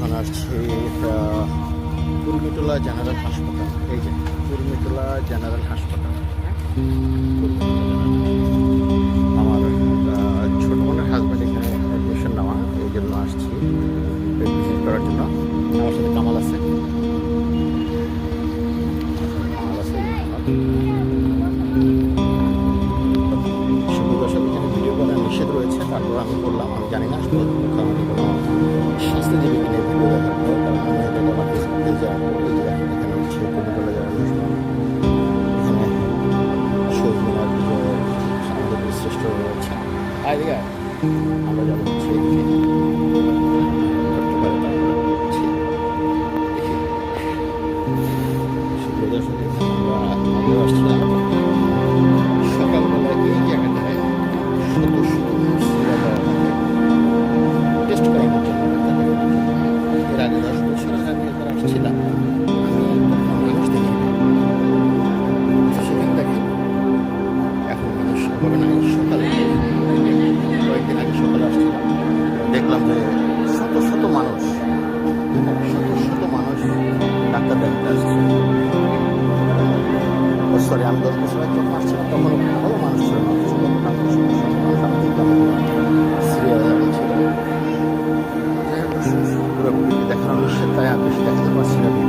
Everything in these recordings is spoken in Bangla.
এখন আসছি কুর্মিটোলা জেনারেল হাসপাতাল। এই যে কুর্মিটোলা জেনারেল হাসপাতাল। আমার ছোট বোনের হাজব্যান্ড এখানে অ্যাডমিশন নেওয়া, এই জন্য আসছি। ভিজিট করার জন্য। আমার সাথে কামাল আছে। ভিডিও নিষেধ রয়েছে, তারপর আমি করলাম আমি জানি না মুখ্যমন্ত্রী কোনো স্বাস্থ্যজীবী কিনে ভিডিও দেখার পর কারণ আমি এটা আমার ফেসবুকে যাওয়ার পর এই যে দেখেন এখানে হচ্ছে কবিতলা যারা এখানে যখন আসছিলাম তখন ভালো মানুষ ছিল পুরোপুরি দেখানো নিষেধ তাই আমি বেশি দেখাতে না।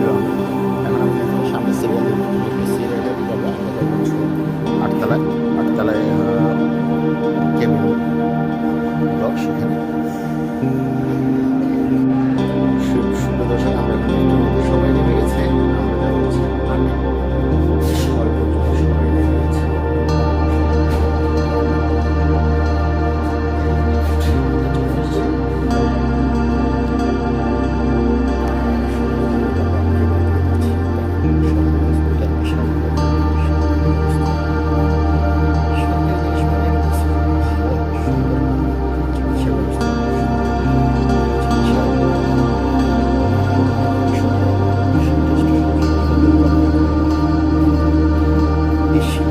Nation.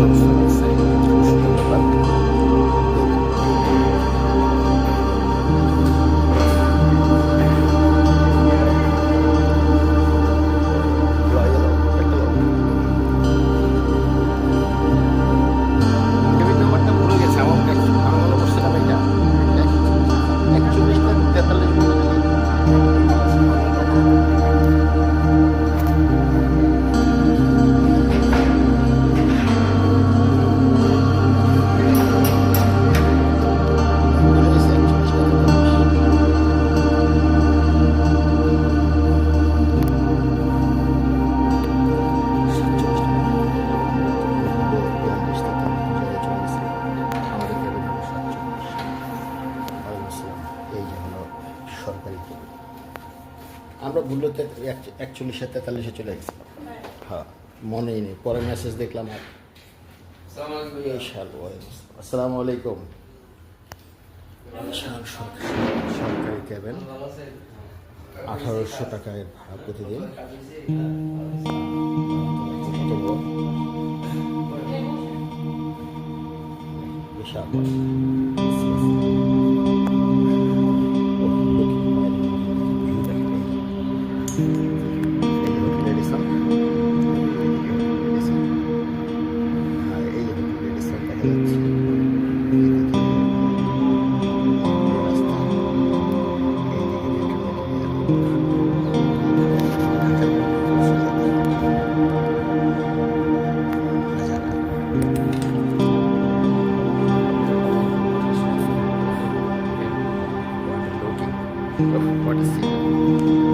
ব্যবস্থা আছে ভুলতে একচল্লিশে তেতাল্লিশে চলে গেছে। হ্যাঁ মনেই নেই। পরে মেসেজ দেখলাম আর আসসালামু আলাইকুম। সরকারি ক্যাবেন আঠারোশো টাকায় ভাড়া প্রতিদিন। বিশাল What is it?